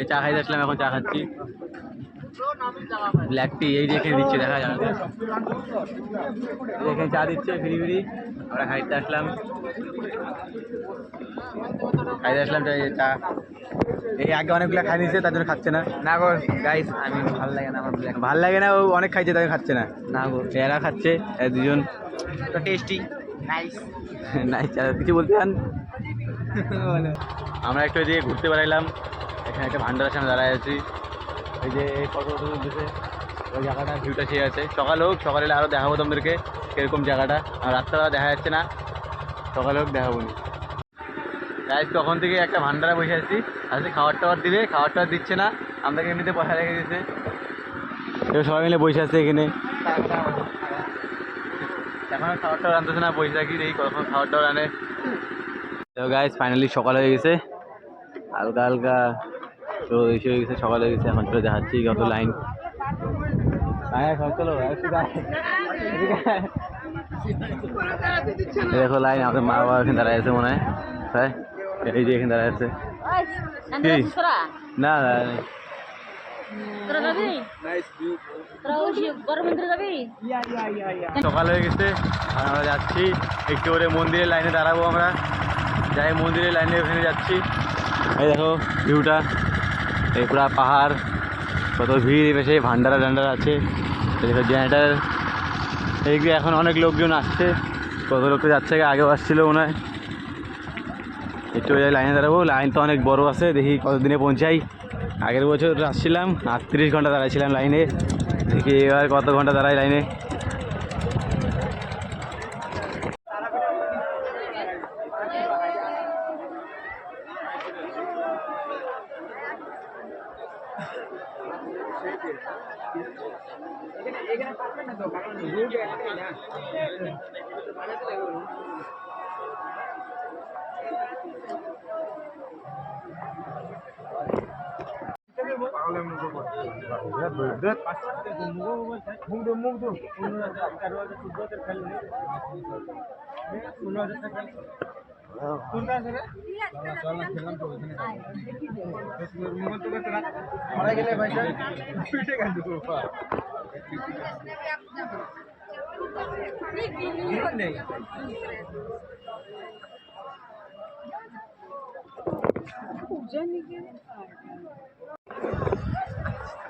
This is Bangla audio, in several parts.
এই চা খাইতে আসলাম এখন চা খাচ্ছি। ব্ল্যাক টি এই এখানে দিচ্ছে দেখা যাবে এখানে চা দিচ্ছে ফ্রি ফ্রি। আমরা খাইতে আসলাম। খাইতে আসলাম চা এই আগে অনেকগুলো খাই নিয়েছে তার জন্য খাচ্ছে না। না গো গাইস আমি ভালো লাগে না আমার ব্ল্যাক ভালো লাগে না ও অনেক খাইছে তাই খাচ্ছে না। না গো এরা খাচ্ছে দুজন। তো টেস্টি নাইস নাই চা কিছু বলতে চান? আমরা একটু এদিকে ঘুরতে বেড়াইলাম। এখানে একটা ভান্ডারের সামনে দাঁড়ায় আছি। এই যে এই ফটো ফটো তুলতেছে ওই জায়গাটা ভিউটা সেই আছে। সকাল হোক, সকালে আরও দেখাবো তোমাদেরকে কীরকম জায়গাটা। আর রাত্রেবেলা দেখা যাচ্ছে না। সকালে হোক, দেখাবো নি। গাইজ তখন থেকে একটা ভান্ডারে বসে আছি। আজকে খাবার টাবার দিবে খাবার টাবার দিচ্ছে না। আমাদেরকে এমনিতে পয়সা রেখে দিয়েছে। এবার সবাই মিলে বসে আছে এখানে। এখন খাবার টাবার আনতেছে না, বসে থাকি দেখি কখন খাবার টাবার আনে। তো গাইজ ফাইনালি সকাল হয়ে গেছে। হালকা হালকা তো এসে হয়ে গেছে সকালে হয়ে গেছে এখন চলে দেখাচ্ছি কত লাইন হ্যাঁ দেখো লাইন আমাদের মা বাবা এখানে দাঁড়ায় আছে মনে হয়। তাই এই যে এখানে দাঁড়ায় আছে। না gabi. সকাল হয়ে গেছে আমরা যাচ্ছি একটু করে মন্দিরের লাইনে দাঁড়াবো আমরা। যাই মন্দিরের লাইনে ওখানে যাচ্ছি। এই দেখো ভিউটা এই পাহাড়, কত ভিড় এসে ভান্ডারা টান্ডারা আছে। এই দেখো জেনারেটার এইদিকে এখন অনেক লোকজন আসছে। কত লোক তো যাচ্ছে, আগেও আসছিল মনে হয়। একটু লাইনে দাঁড়াবো, লাইন তো অনেক বড় আছে, দেখি কতদিনে পৌঁছাই। আগের বছর আসছিলাম, আটত্রিশ ঘণ্টা দাঁড়াইছিলাম লাইনে। দেখি এবার কত ঘণ্টা দাঁড়াই লাইনে। মুগ্ধ মুগ্ধ পনেরো হাজার তেরো হাজার চোদ্দ হাজার খেলে পনেরো হাজার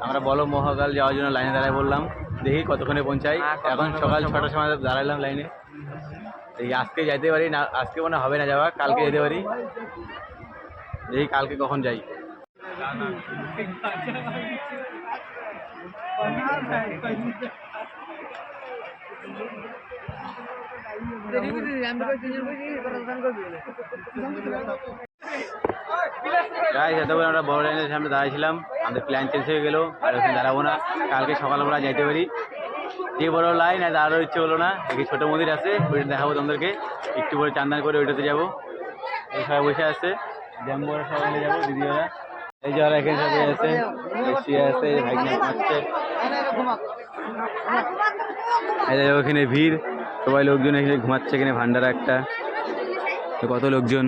আমরা বলো মহাকাল যাওয়ার জন্য লাইনে দাঁড়ায় বললাম। দেখি কতক্ষণে পৌঁছাই। এখন সকাল ছটার সময় দাঁড়াইলাম লাইনে। এই আজকে যাইতে পারি না, আজকে মনে হবে না যাওয়া, কালকে যেতে পারি। দেখি কালকে কখন যাই? আমরা বড় লাইনের সামনে দাঁড়াইছিলাম আমাদের প্ল্যান চেঞ্জ হয়ে গেলো। আর ওখানে দাঁড়াবো না। কালকে সকালবেলা যাইতে পারি। যে বড় লাইন আর দাঁড়ানোর ইচ্ছে হলো না। একটি ছোটো মন্দির আছে, ওইটা দেখাবো তোমাদেরকে। একটু পরে চান্দান করে ওইটাতে যাব। সবাই বসে আছে। জ্যাম্বোরা সবাই মিলে যাব দিদিওরা এই যে ওরা এখানে সবাই আছে শুয়ে আছে, এই যে ওখানে ভিড়। সবাই লোকজন এখানে ঘুমাচ্ছে এখানে, ভান্ডারা একটা। কত লোকজন?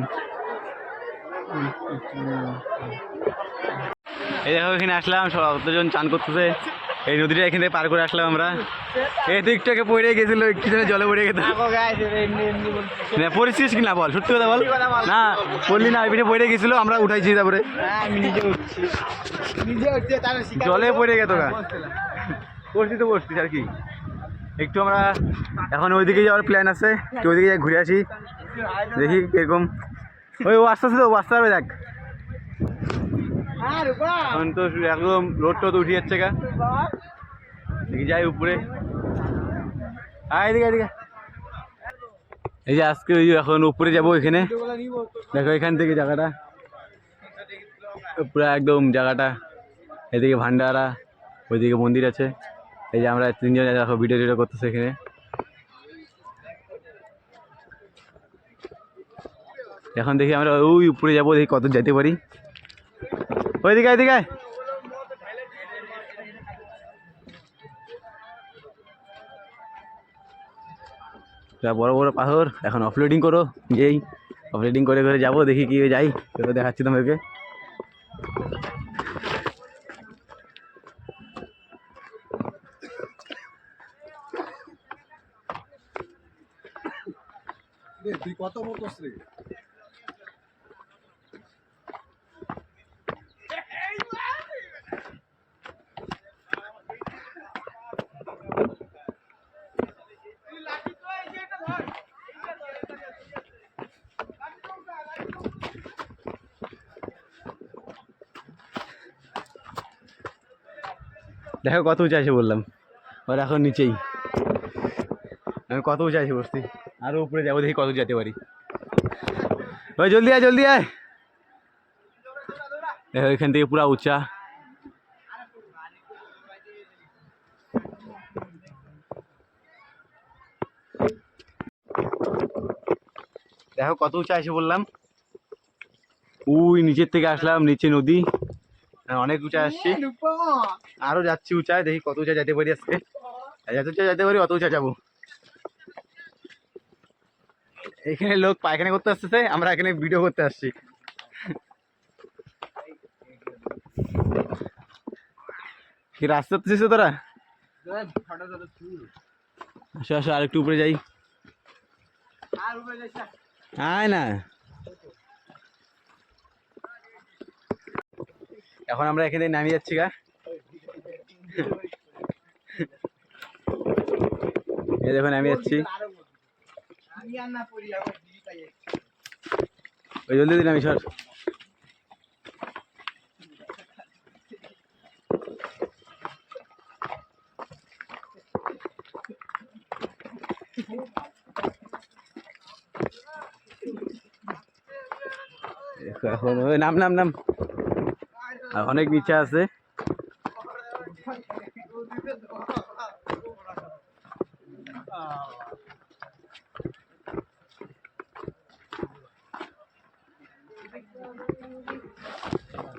এই দেখো এখানে আসলাম সব অতজন চান করতেছে। এই নদীটা এখান থেকে পার করে আসলাম আমরা। এই আগে পড়ে গেছিল জন্য জলে পড়ে গেছে না পড়েছিস কি না বল? সত্যি কথা বল। না পড়লি না পিঠে পড়ে গেছিল আমরা উঠাইছি তারপরে। তার জলে পড়ে গেত পড়ছি তো পড়ছিস আর কি। একটু আমরা এখন ওইদিকে যাওয়ার প্ল্যান আছে একটু ওইদিকে যাই ঘুরে আসি। দেখি এরকম ওই ও আস্তে আস্তে তো আসতে হবে দেখ। এখন তো একদম রোড টোড উঠে যাচ্ছে গা। দেখি যাই উপরে। আয় এদিকে এদিকে। এই যে আজকে ওই এখন উপরে যাব এখানে। দেখো এখান থেকে জায়গাটা। পুরো একদম জায়গাটা। এদিকে ভান্ডারা, ওইদিকে মন্দির আছে। এই যে আমরা তিনজন দেখো ভিডিও টিডিও করতেছে এখানে। এখন দেখি আমরা ওই উপরে যাব, দেখি কত যেতে পারি। ওইদিকে, এদিকে বড় বড় পাথর, এখন অফলোডিং করো যেই অফলোডিং করে করে যাব, দেখি কী যাই এবার দেখাচ্ছি তোমাদেরকে। কত মতো দেখো কত উঁচা আছে বললাম। ওর এখন নিচেই। আমি কত উঁচা আছে বসছি আরও উপরে যাব দেখি কত যেতে পারি। ওই জলদি আয় জলদি আয়। দেখো, এখান থেকে পুরা উঁচা। দেখো কত উঁচা আছে বললাম। উই, নিচের থেকে আসলাম, নিচে নদী। অনেক উঁচায় আসছি। আরও যাচ্ছি উঁচায় দেখি কত উঁচা যেতে পারি আজকে। যত উঁচা যেতে পারি অত উঁচা যাব। এখানে লোক পায়খানা করতে আসতেছে আমরা এখানে ভিডিও করতে আসছি। কি রাস্তা করতেছিস তোরা? আসো আসো আর একটু উপরে যাই আয় না। এখন আমরা এখানে নামিয়ে যাচ্ছি গা। এই দেখো নামিয়ে যাচ্ছি। ওই জলদি আমি এখন ওই, নাম নাম নাম। আর অনেক নিচে আছে।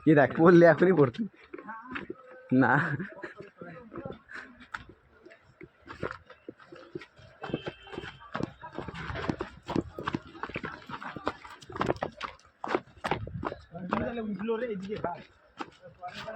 কি দেখ বললে এখনই পড়তে। না।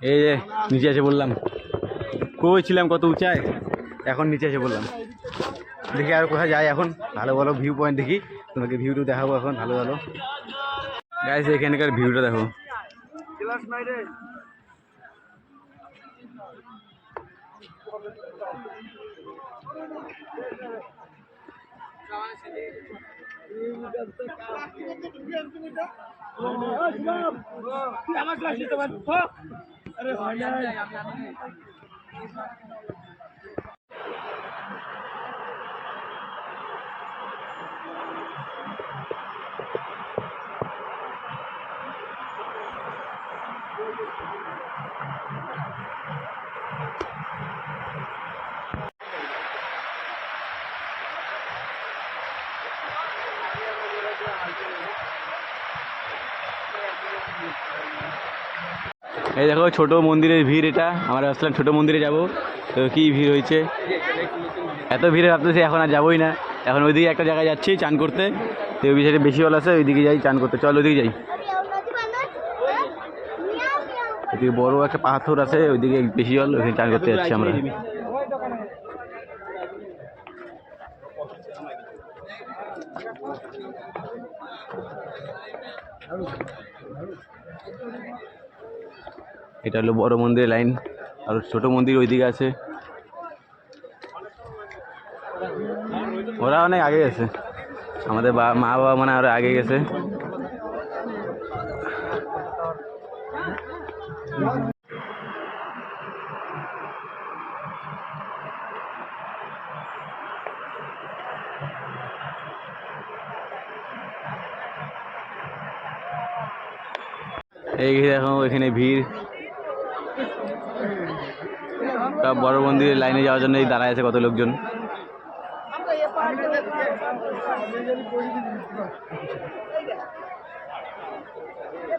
এই যে, নিচে এসে বললাম। কই ছিলাম কত উঁচায়? এখন নিচে এসে বললাম। দেখি আর কোথায় যাই এখন। ভালো ভালো ভিউ পয়েন্ট দেখি। তোমাকে ভিউটা দেখাবো এখন, ভালো ভালো। গাইস এখানকার ভিউটা দেখো। अरे এই দেখো, ছোট মন্দিরের ভিড় এটা। আমরা আসলাম ছোট মন্দিরে যাব। তো কি ভিড় হয়েছে? এত ভিড়ে ভাবতেছি এখন আর যাবোই না। এখন ওইদিকে একটা জায়গায় যাচ্ছি, চান করতে। তো ওই বিষয়টা বেশি জল আছে, ওইদিকে যাই, চান করতে। চল ওইদিকে যাই। ওইদিকে বড় একটা পাথর আছে, ওইদিকে বেশি জল, ওইখানে চান করতে যাচ্ছি আমরা। এটা হলো বড় মন্দিরের লাইন। আর ছোট মন্দির ওইদিকে আছে। ওরা অনেক আগে গেছে। আমাদের মা বাবা মানে আরও আগে গেছে। এই দেখো, এখানে ভিড় সব বড় মন্দিরের লাইনে যাওয়ার জন্য এই দাঁড়ায় আছে কত লোকজন।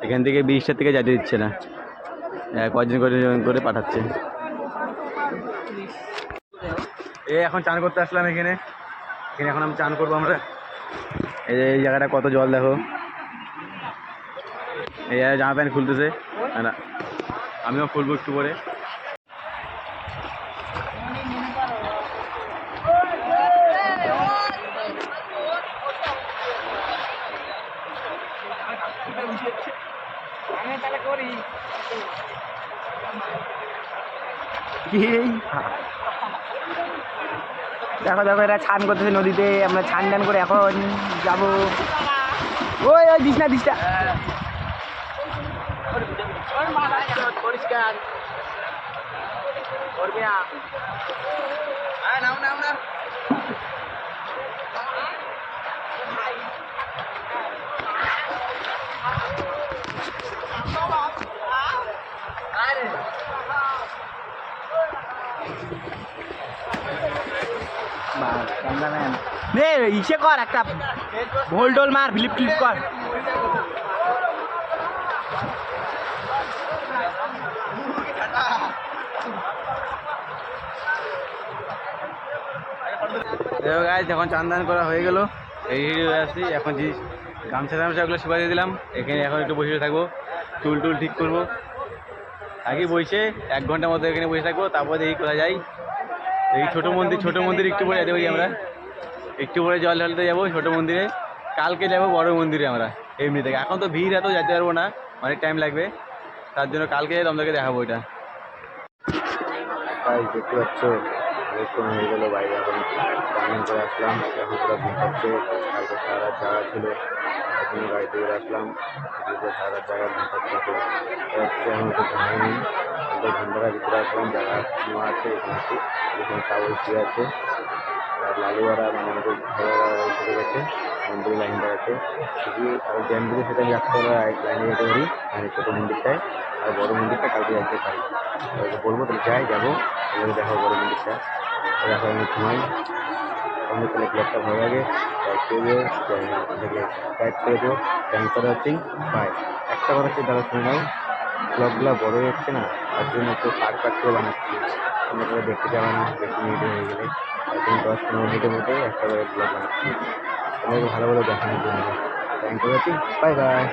এখান থেকে ব্রিজটার থেকে যেতে দিচ্ছে না। হ্যাঁ, কজন করে পাঠাচ্ছে। এ এখন চান করতে আসলাম এখানে। এখানে এখন আমি চান করব আমরা। এই যে এই জায়গাটা কত জল দেখো। এই জায়গায় জামা প্যান্ট খুলতেছে। না আমিও খুলবো একটু করে দেখো দেখো, এরা ছান করতেছে নদীতে। আমরা ছান টান করে এখন যাব। ওই ওই, দিস না দিস না। পরিষ্কার। না। নাও নাও নাও। নে ইসে কর একটা ভোল টোল মার ফ্লিপ ফ্লিপ কর। গাছ যখন চান করা হয়ে গেল। এই হয়ে আসছি। এখন যে গামছা টামছা ওগুলো শুকাই দিয়ে দিলাম। এখানে এখন একটু বসে থাকব। চুল টুল ঠিক করব। আগে বসে এক ঘণ্টার মতো এখানে বসে থাকব তারপর দেখি কোথায় যাই। এই ছোটো মন্দির ছোটো মন্দির একটু পরে যেতে পারি আমরা। একটু পরে জল ঢালতে যাব ছোটো মন্দিরে। কালকে যাব বড় মন্দিরে আমরা, এমনি থেকে। এখন তো ভিড়, এত যেতে পারব না। অনেক টাইম লাগবে। তার জন্য কালকে তোমাদেরকে দেখাবো এটা। দেখতে পাচ্ছ? আসলাম। ছিল। জন্য গাড়িতে এদিকে সারা জায়গা হচ্ছে এখন হচ্ছে তো ঘুমাইনি আমাদের ঘণ্টার ভিতরে আসলাম। জায়গা আছে, এখানে আছে। এখানে চাউল শুয়ে আছে। আর লালুয়ারা মানে আমাদের এসে গেছে। মন্দির লাইন দাঁড়াতে শুধু আর সাথে আমি রাখতে পারব লাইনে যেতে পারি। মানে ছোটো মন্দিরটায়। আর বড় মন্দিরটা কালকে যেতে পারি। তাদেরকে বলব তাহলে যাই, যাব। তাহলে দেখো বড় মন্দিরটা। দেখো আমি ঘুমাই। আমি তাহলে ব্লগটা ভালো লাগে। করে দিও থেকে দিও থ্যাংক ফর বাই একটা কথা হচ্ছে দাদা শুনে নাও, ব্লগগুলো বড় হয়ে যাচ্ছে না, তার জন্য একটু কাট কাট করে বানাচ্ছি। তোমরা দেখতে যাবে না বেশি মিনিট হয়ে গেলে তার দশ পনেরো মিনিটের মধ্যে একটা করে ব্লগ বানাচ্ছি। তোমাকে ভালো ভালো দেখানোর জন্য। Thank you bye bye